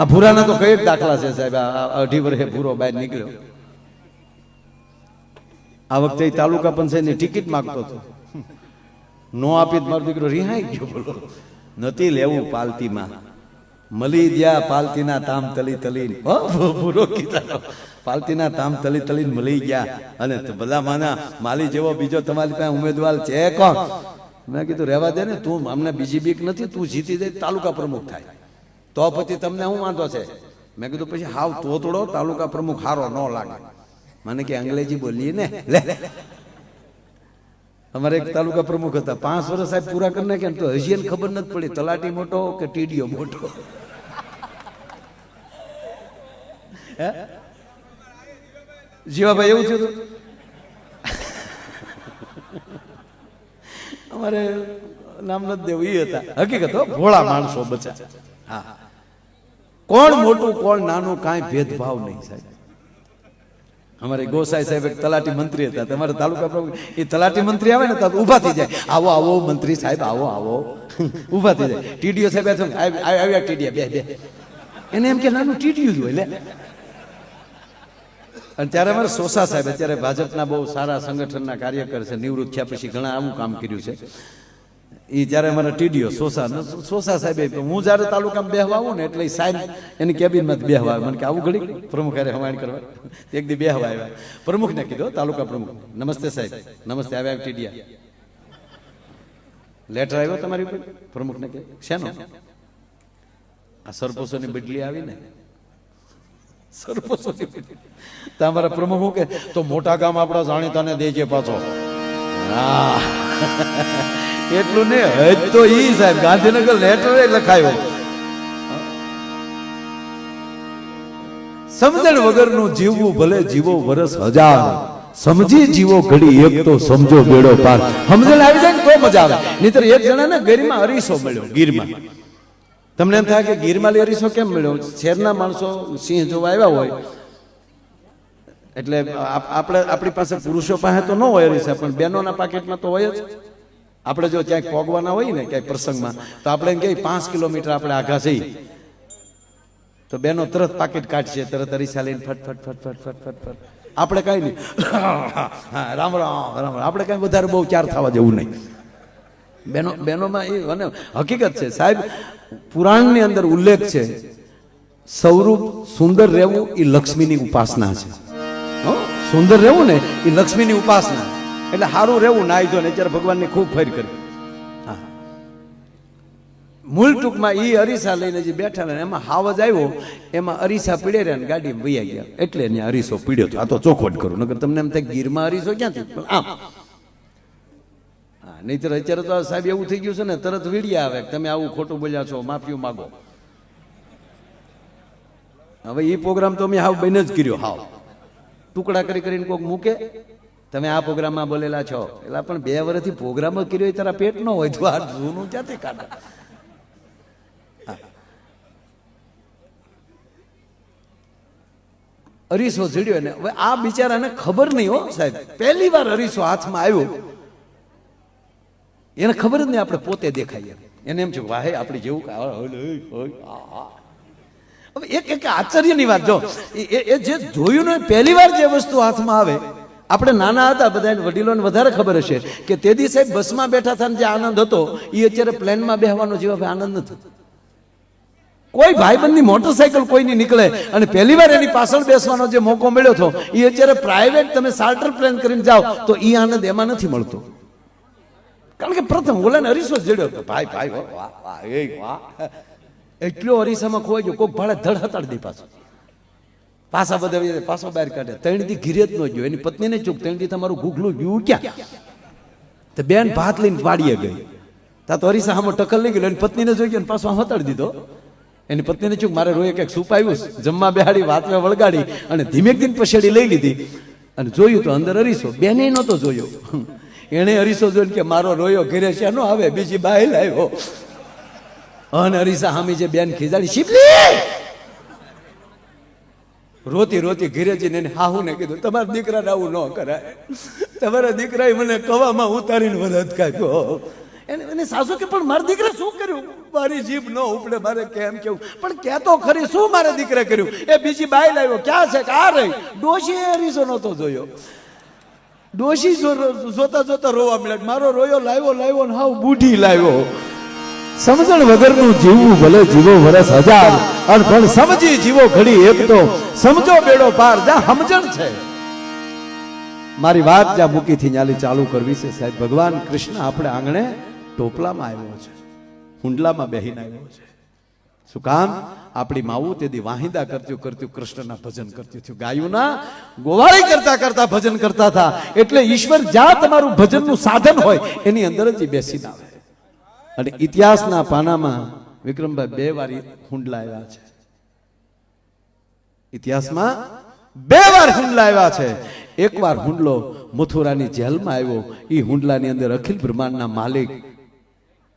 આ ભૂરાના તો કઈ દાખલા છે સાહેબ. અઢી વર્ષે ભૂરો બહાર નીકળ્યો. આ વખતે તાલુકા પંચાયતની ટિકિટ માંગતો હતો. નો આપી મારો દીકરો રિહાઈ ગયો બોલો. નથી લેવું પાલતીમાં. મળી ગયા પાલતીના તામ તલી તલી ભૂરો કીધા. પાલતીના તામ તલી તલી મળી ગયા. અને બધા માના માલી જેવો બીજો તમારી પાસે ઉમેદવાર છે કોણ? મેં કીધું, રહેવા દે ને તું. અમને બીજી બીક નથી, તું જીતી જાય તાલુકા પ્રમુખ થાય. તો પછી તમને શું વાંધો છે? મેં કીધું પછી હાવ તોતડો તાલુકા પ્રમુખ હારો ન લાગે. મને કે અંગ્રેજી બોલીએ ને. લે અમારે એક તાલુકા પ્રમુખ હતા. પાંચ વર્ષ સાહેબ પૂરા કરી નાખ્યા તો હજી એને ખબર નથી પડી. તલાટી મોટો કે ટીડીઓ મોટો? હે? જીવાભાઈ, એવું થયું અમારે નામ નથી દેવું. એ હતા. હકીકત ભોળા માણસો બચા હા. કોણ મોટું, કોણ નાનું, કાંઈ ભેદભાવ નહીં સાહેબ. અમારે ગોસાઈ સાહેબ એક તલાટી મંત્રી હતા. તમારે તાલુકા પ્રમુખ, એ તલાટી મંત્રી આવે ને તો ઊભા થઈ જાય. આવો આવો મંત્રી સાહેબ, આવો આવો. ઊભા થઈ જાય. ટીડીઓ સાહેબ આવ્યા ટીડીયા બે બે. એને એમ કે નાનું ટીડીયું જ હોય, લે. અને ત્યારે અમારે સોસા સાહેબ, અત્યારે ભાજપના બહુ સારા સંગઠનના કાર્યકર છે, નિવૃત્ત થયા પછી ઘણા આવું કામ કર્યું છે. એ જ્યારે મને ટીડીઓ, સોસા સોસા સાહેબ હું જ્યારે તાલુકામાં બેહવા આવું ને એટલે સાહેબ એની કેબિનમાં બેહવા આવે મને કે, આવું ઘડી પ્રમુખ અરે હવાણ કરવા. એક દી બેહવા આવ્યા. પ્રમુખને કીધું તાલુકા પ્રમુખ, નમસ્તે સાહેબ, નમસ્તે, આવ્યા ટીડિયા. લેટર આવ્યો તમારી ઉપર? પ્રમુખને કે, શેનો? આ સરપોસોની બદલી આવી ને સરપોસોની તમારા પ્રમુખ હું કે, તો મોટા ગામ આપણા જાણીતાને દેજે પાછો. હા એટલું ને હજ તો ઈ સાહેબ, ગાંધીનગર લેટર લખાયો. સમજણ વગરનું જીવવું ભલે જીવો વરસ હજાર, સમજી જીવો ઘડી એક તો સમજો બેડો પાર. સમજણ આવી જાય ને તો મજા આવે. નહીતર એક જણાને ગીરમાં અરીસો મળ્યો, ગીરમાં. તમને એમ થાય કે ગીરમાં અરીસો કેમ મળ્યો? શહેરના માણસો સિંહ જોવા આવ્યા હોય. એટલે આપ- આપણે આપણી પાસે પુરુષો પાસે તો ન હોય અરીસા, પણ બહેનોના પાકેટમાં તો હોય જ. આપણે જો ક્યાંક પોગવાના હોય ને ક્યાંક પ્રસંગમાં, તો આપણે એમ કહીએ, પાંચ કિલોમીટર આપણે આઘા જઈએ તો બેનો તરત પાકીટ કાઢશે, તરત અરીસા લઈને ફટ ફટ ફટ ફટ ફટ ફટ ફટ. આપણે કાંઈ નહીં. રામ રામ રામ આપણે કાંઈ વધારે બહુ ચાર થવા જેવું નહીં. બેનો, બેનોમાં એ અને હકીકત છે, સાહેબ, પુરાણની અંદર ઉલ્લેખ છે સ્વરૂપ સુંદર રહેવું એ લક્ષ્મીની ઉપાસના છે? સુંદર રહેવું ને એ લક્ષ્મીની ઉપાસના. એટલે સારું રહેવું નાઈ ધોઈને અત્યારે ભગવાનની ખૂબ ફેર કરી. હા. મૂળ ટૂંકમાં એ અરીસા લઈને જે બેઠા ને એમાં હાવજ આવ્યો, એમાં અરીસા પીડે રહ્યા ને ગાડીમાં વૈયા ગયા. એટલે એને અરીસો પીડ્યો હતો આ તો ચોખવટ કરું, નકર તમને એમ થાય ગીરમાં અરીસો ક્યાંથી? આમ. હા, નહીતર અત્યારે તો સાહેબ એવું થઈ ગયું છે ને, તરત વીડિયા આવે તમે આવું ખોટું બોલ્યા છો, માફીઓ માગો. હવે એ પ્રોગ્રામ તો અમે હાવ બને જ કર્યો, હાવ. ટુકડા કરી કરીને કોઈક મૂકે તમે આ પ્રોગ્રામમાં બોલેલા છો. એટલે પણ બે વર્ષથી પ્રોગ્રામ કર્યો તારા પેટ ન હોય, તો આ જૂનું ક્યાંથી કાઢે? અરીસો ઝીડ્યો ને હવે આ બિચારાને ખબર નહીં હો, સાહેબ. પહેલી વાર અરીસો હાથમાં આવ્યો. એને ખબર જ નહીં આપણે પોતે દેખાઈએ. એને એમ છે, વાહે, આપણે જેવું. હવે એક એક આશ્ચર્યની વાત જો, એ જે જોયું ને પહેલી વાર જે વસ્તુ હાથમાં આવે આપણે નાના હતા બધા વડીલોને વધારે ખબર હશે કે તે દિવસે બસમાં બેઠા હતા જે આનંદ હતો એ અત્યારે પ્લેનમાં બેહવાનો જેવો આનંદ નથી કોઈ ભાઈબંધની મોટરસાયકલ કોઈની નીકળે અને પહેલી વાર એની પાછળ બેસવાનો જે મોકો મળ્યો હતો એ અત્યારે પ્રાઇવેટ તમે ચાર્ટર પ્લેન કરીને જાઓ તો એ આનંદ એમાં નથી મળતો. કારણ કે પ્રથમ ઓલાને અરીસો જડ્યો હતો ભાઈ ભાઈ વાહ, વાહ એટલો અરીસામાં ખોવાઈ ગયો કોઈ ભાડે ધડ હતાડી દે પાછો. પાછા બધા પાછો બહાર કાઢે. ત્રણ દી ઘીરે જ ન ગયો. એની પત્નીને ચૂક ત્રણ દી તમારું ગુગલું ગયું ક્યાં? તો બેન ભાત લઈને વાડીએ ગઈ. તા તો હરીસા સામે ટકલ લઈ ગયો એની પત્નીને જોઈ ગયો પાછો હતાડી દીધો. એની પત્નીને ચૂક, મારે રોય કંઈક સુપાવ્યું જમવા બેહાડી વાતમાં વળગાડી અને ધીમેક દિન પછેડી લઈ લીધી. અને જોયું તો અંદર અરીસો. બેને નહોતો જોયો. એણે અરીસો જોઈને કે મારો રોયો ઘરે નો આવે? બીજી બાય લાવ્યો અને હરીસા હામી જે બેન ખીજાડી શીપલી રોતી રોતી ઘીરે જઈને એને હાહુ ને કીધું, તમારા દીકરાને આવું ન કરાય. તમારા દીકરાએ મને કવામાં ઉતારીને મદદ કાપ્યો એને એને સાસુ કે, પણ મારા દીકરા શું કર્યું? મારી જીભ ન ઉપડે, મારે કેમ કેવું? પણ કહેતો ખરી, શું મારા દીકરે કર્યું? એ બીજી બાઈ લાવ્યો, ક્યાં છે? કે આ રહી? ડોશી એ હરીસો નહોતો જોયો. ડોશી જોતા જોતા રોવા મળ્યા મારો રોયો લાવ્યો લાવ્યો ને હાવ બુઢી લાવ્યો. સમજણ વગરનું જીવવું ભલે જીવો વરસ હજાર, અને પણ સમજી જીવો ઘડી એક તો સમજો બેડો પાર, જ્યાં સમજણ છે. મારી વાત જ્યાં મૂકીથી ન્યાલી ચાલુ કરવી છે, સાહેબ, ભગવાન કૃષ્ણ આપણે આંગણે ટોપલામાં આવ્યો છે, હુંડલામાં બેહીને આવ્યો છે. શું કામ? આપણી માવું તેથી વાહિંદા કરતું કરતું કૃષ્ણના ભજન કરતું થયું. ગાયુના ગોવાળી કરતા કરતા ભજન કરતા હતા એટલે ઈશ્વર જ્યાં તમારું ભજનનું સાધન હોય, એની અંદર જ બેસીને આવે. અને ઇતિહાસના પાનામાં વિક્રમભાઈ બે વાર હુંડલા આવ્યા છે. ઇતિહાસમાં બે વાર હુંડલા આવ્યા છે. એક વાર હુંડલો મથુરાની જેલમાં આવ્યો. એ હુંડલાની અંદર અખિલ બ્રહ્માંડના માલિક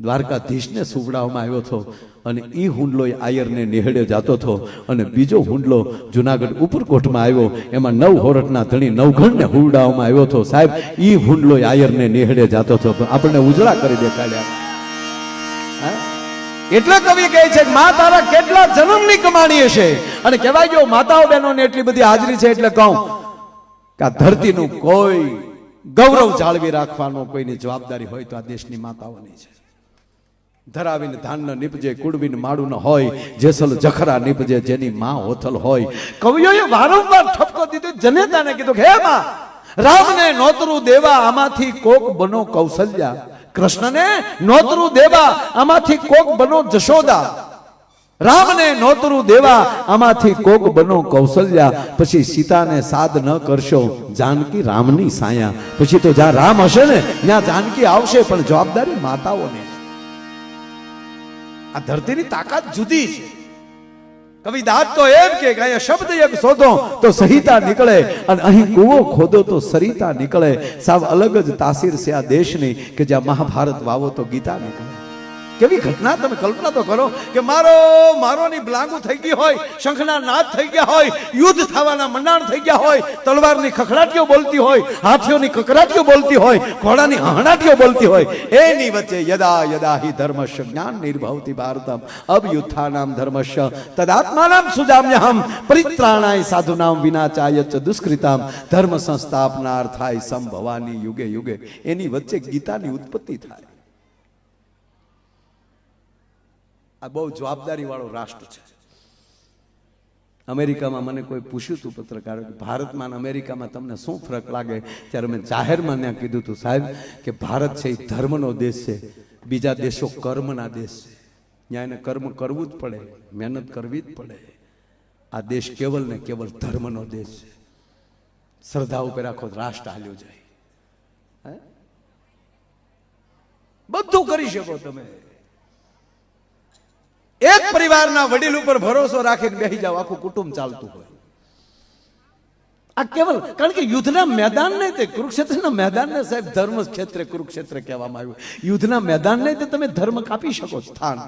દ્વારકાધીશને સુવડાવવામાં આવ્યો હતો અને એ હુંડલો આયરને નિહળે જતો હતો. અને બીજો હુંડલો જુનાગઢ ઉપરકોટમાં આવ્યો. એમાં નવ હોરઠના ધણી નવઘણને હુંડાવવામાં આવ્યો હતો. સાહેબ એ હુંડલો આયરને નિહળે જતો હતો. આપણને ઉજળા કરી દેખાડ્યા? એટલે કવિ કહે છે, મા, તારા કેટલા જન્મની કમાણી હશે? અને કહેવાય ગયો માતાઓ બહેનોને એટલી બધી હાજરી છે એટલે કહું કે આ ધરતીનું કોઈ ગૌરવ જાળવી રાખવાનો કોઈની જવાબદારી હોય તો આ દેશની માતાઓની છે. ધરાવીને ધાન ન નીપજે કુડવીને માડું હોય, જેસલ જખરા નીપજે, જેની માં હોથલ હોય. કવિઓએ વારંવાર ઠપકો દીધો, જનેતાને કીધું કે, હે માં, રામને નોતરું દેવા આમાંથી કોક બનો કૌશલ્યા. કૃષ્ણને નોતરું દેવા આમાંથી કોક બનો જશોદા. રામને નોતરું દેવા આમાંથી કોક બનો કૌશલ્યા. પછી સીતાને સાદ ન કરશો, જાનકી રામની સાયા. પછી તો જ્યાં રામ હશે ને, ત્યાં જાનકી આવશે, પણ જવાબદારી માતાઓની આ ધરતીની તાકાત જુદી છે. કવિ દાદ તો એમ કે અહીંયા શબ્દ એક શોધો તો સહિતા નીકળે અને અહીં કૂવો ખોદો તો સરિતા નીકળે. સાવ અલગ જ તાસીર છે આ દેશની કે જ્યાં મહાભારત વાવો તો ગીતા નીકળે. કેવી ઘટના તમે કલ્પના તો કરો કે મારો, મારોની બ્લાંગુ થઈ ગઈ હોય, શંખના નાદ થઈ ગયા હોય, યુદ્ધ થવાના મંડાણ થઈ ગયા હોય, તલવારની ખખડાટીઓ બોલતી હોય, હાથીઓની કકરાટીઓ બોલતી હોય, ઘોડાની હણાટીઓ બોલતી હોય, એની વચ્ચે યદા યદા હિ ધર્મશ જ્ઞાન નિર્ભવતી ભારતમ, અભયુત્થાનામ ધર્મશ તદાત્માનામ સુજામ્યહમ, પરિત્રાણાય સાધુનામ વિનાચાયચ દુષ્કૃતામ ધર્મ સંસ્થાપનાર્થાય સંભવાની યુગે યુગે, એની વચ્ચે ગીતાની ઉત્પત્તિ થાય. આ બહુ જવાબદારી વાળો રાષ્ટ્ર છે. અમેરિકામાં મને કોઈ પૂછ્યું હતું પત્રકારો કે ભારતમાં અને અમેરિકામાં તમને શું ફરક લાગે? ત્યારે મેં જાહેરમાં ત્યાં કીધું હતું સાહેબ, કે ભારત છે એ ધર્મનો દેશ છે, બીજા દેશો કર્મના દેશ છે. ત્યાં એને કર્મ કરવું જ પડે, મહેનત કરવી જ પડે. આ દેશ કેવલ ને કેવલ ધર્મનો દેશ છે. શ્રદ્ધા ઉપર આખો રાષ્ટ્ર હાલ્યો જાય? બધું કરી શકો તમે. એક પરિવારના વડીલ ઉપર ભરોસો રાખીને બેસી જાવ આખું કુટુંબ ચાલતું હોય. આ કેવલ, કારણ કે યુદ્ધના મેદાન નહીં તે, કુરુક્ષેત્રના મેદાનને સાહેબ ધર્મ ક્ષેત્રે કુરુક્ષેત્ર કહેવામાં આવ્યું. યુદ્ધના મેદાન નહીં તે તમે ધર્મ કાપી શકો સ્થાન.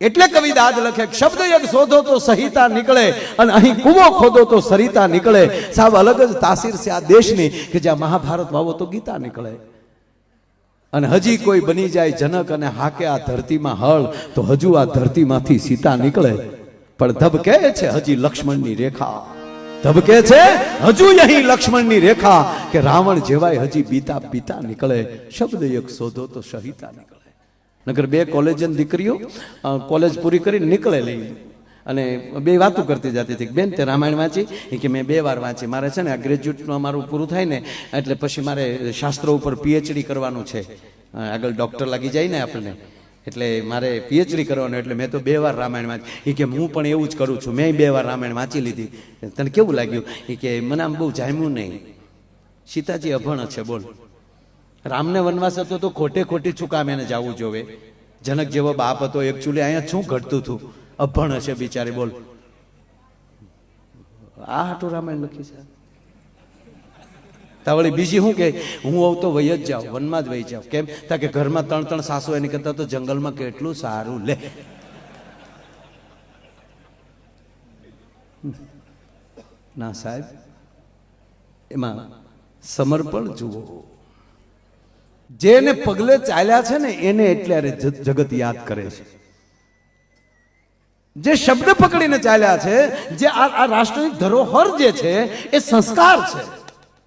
એટલે કવિ દાદ લખે, શબ્દ એક શોધો તો સહિતા નીકળે અને અહીં કુવો ખોદો તો સરિતા નીકળે. સાવ અલગ જ તાસીર છે આ દેશની, કે જ્યાં મહાભારત વાવો તો ગીતા નીકળે. અને હજી કોઈ બની જાય જનક અને હાકે આ ધરતીમાં હળ તો હજુ આ ધરતીમાંથી સીતા નીકળે. પણ ધબકે છે હજી લક્ષ્મણની રેખા. ધબકે છે હજુ અહીં લક્ષ્મણની રેખા કે રાવણ જેવાય હજી બીતા બીતા નીકળે. શબ્દ એક શોધો તો સહિતા નીકળે. નગર બે કોલેજન દીકરીઓ કોલેજ પૂરી કરી નીકળે લઈ અને બે વાતો કરતી જતી હતી. બેન, તે રામાયણ વાંચી? કે, મેં બે વાર વાંચી. મારે છે ને આ ગ્રેજ્યુએટમાં મારું પૂરું થાય ને, એટલે પછી મારે શાસ્ત્રો ઉપર પીએચડી કરવાનું છે. આગળ ડૉક્ટર લાગી જાય ને આપણને. એટલે મારે પીએચડી કરવાનું, એટલે મેં તો બે વાર રામાયણ વાંચી. એ કે, હું પણ એવું જ કરું છું. મેં બે વાર રામાયણ વાંચી લીધી. તને કેવું લાગ્યું? એ કે, મને આમ બહુ જામ્યું નહીં. સીતાજી અભણ છે, બોલ. રામને વનવાસ હતો તો ખોટે ખોટી શું કામ એને જવું જોવે. જનક જેવો બાપ હતો એકચ્યુઅલી અહીંયા શું ઘટતું હતું? અભણ હશે બિચારી બોલ. આ હાટું રામાયણ લખી છે. તાવળી બીજી શું કે હું આવું તો વહી જ જાઉં વનમાં જ વહી જાઉં. કેમ? તા કે ઘરમાં ત્રણ ત્રણ સાસુ એની કરતા તો જંગલમાં કેટલું સારું લે. ના સાહેબ એમાં સમર્પણ જુઓ. જેને પગલે ચાલ્યા છે ને એને એટલે જગત યાદ કરે છે. જે શબ્દ પકડીને ચાલ્યા છે જે આ રાષ્ટ્રની ધરોહર જે છે એ સંસ્કાર છે.